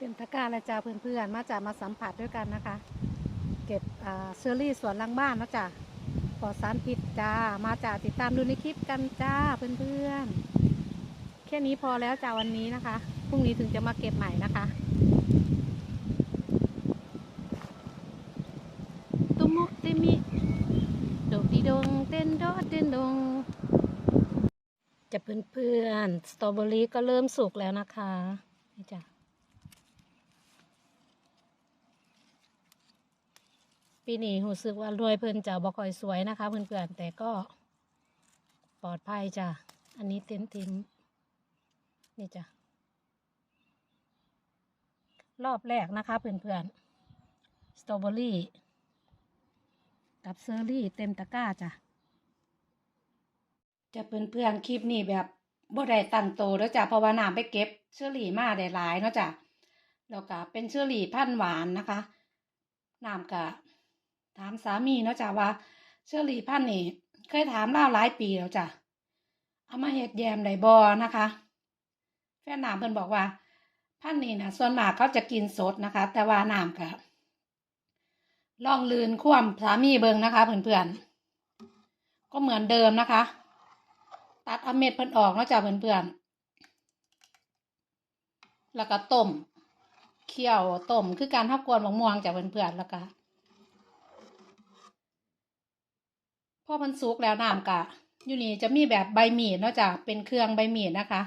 ต็มตะกร้าแล้วจ้าเพื่อนๆ มาจากมาสัมผัสด้วยกันนะคะ เก็บเชอรี่สวนหลังบ้านนะจ้ะปลอดสารพิษจ้า มาจากติดตามดูในคลิปกันจ้าเพื่อนๆ แค่นี้พอแล้วจ้าวันนี้นะคะ พรุ่งนี้ถึงจะมาเก็บใหม่นะคะตุมุกเตมิโดดีดงเต้นดอดเต้นดงจะเพื่อนๆ สตรอเบอรี่ก็เริ่มสุกแล้วนะคะนี่จ้ะ ปีนี้รู้สึกว่ารวยเพิ่นจะบ่ค่อยสวยนะคะเพื่อนๆแต่ก็ปลอดภัยจ้ะ อันนี้เต็มทิมนี่จ้ะ รอบแรกนะคะเพื่อนๆสตรอเบอรี่กับเซอร์รี่เต็มตะกร้าจ้ะ จะเพื่อนๆคลิปนี้แบบบ่ได้ตั้งโตแล้วจ้ะเพราะว่าน้ำไปเก็บเชอรี่มาได้หลายเนาะจ้ะแล้วก็เป็นเชอรี่พันหวานนะคะน้ำก็ ถามสามีเนาะจ้ะว่า เชอรี่พันนี่เคยถามเล่าหลายปีแล้วจ้ะเอามาเฮ็ดแยมได้บ่นะคะ แฟนหน้ำเพิ่นบอกว่าพันนี้นะส่วนมากเขาจะกินสดนะคะ แต่ว่าน้ำก็ลองลืนคว่ำสามีเบิงนะคะเพื่อนๆก็เหมือนเดิมนะคะ ตัดเอาเม็ดเพิ่นออกเนาะจ้ะเพื่อนๆแล้วก็ต้มเคี่ยวต้มคือการทับกวนมะม่วงจ้ะเพื่อนๆแล้วก็ พอมันสุกแล้วน้ำกะอยู่นี่จะมีแบบใบมีดเนาะจ้ะเป็นเครื่องใบมีดนะคะ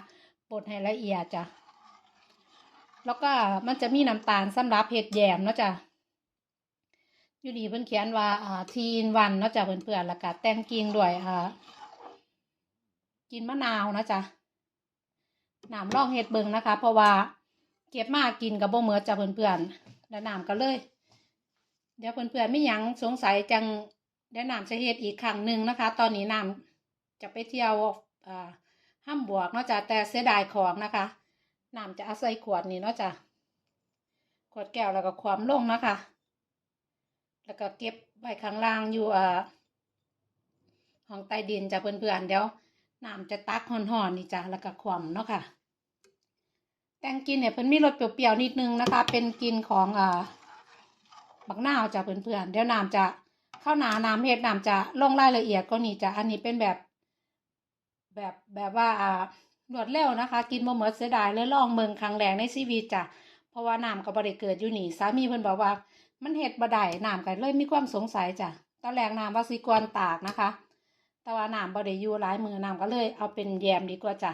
บดให้ละเอียดจ้ะแล้วก็มันจะมีน้ำตาลสำหรับเห็ดแยมเนาะจ้ะอยู่นี่เพิ่นเขียนว่าอ่าทีนวันเนาะจ้ะเพื่อนๆแล้วก็แตงกิ่งด้วยอ่ากินมะนาวนะจ๊ะน้ำร่องเห็ดเบิงนะคะ เพราะว่าเก็บมากกินกับบ่เหมือจ้ะเพื่อนๆแล้วน้ำก็เลย เดี๋ยวเพื่อนๆไม่ยังสงสัยจัง เดี๋ยวน้ำจะเฮ็ดอีกครั้งหนึ่งนะคะ ตอนนี้น้ำจะไปเที่ยวห้ามบวกเนาะจ้ะแต่เสียดายของนะคะน้ำจะเอาใส่ขวดนี่เนาะจ้ะขวดแก้วแล้วก็ความลงนะคะ แล้วก็เก็บไว้ข้างล่างอยู่อ่าห้องใต้ดินจ้ะเพื่อนๆเดี๋ยวน้ำจะตักห่อนๆนี่จ้ะแล้วก็ความเนาะค่ะแตงกินเนี่ยเพิ่นมีรสเปรี้ยวๆนิดนึงนะคะ เป็นกินของอ่าบักนาวจ้ะเพื่อนๆเดี๋ยวน้ำจะ ข้าวหนาน้ำเฮ็ดน้ำจะลงรายละเอียดก็นี่จะอันนี้เป็นแบบแบบแบบว่าอ่ารวดเร็วนะคะ กินบ่หมดเสียดายเลยลองเมืองครั้งแรกในชีวิตจ้ะเพราะว่าน้ำก็บ่ได้เกิดอยู่นี่สามีเพิ่นบอกว่า มันเฮ็ดบ่ได้น้ำก็เลยมีความสงสัยจ้ะตอนแรกน้ำว่าสิกวนตากนะคะ แต่ว่าน้ำบ่ได้อยู่หลายมือน้ำก็เลยเอาเป็นแยมดีกว่าจ้ะ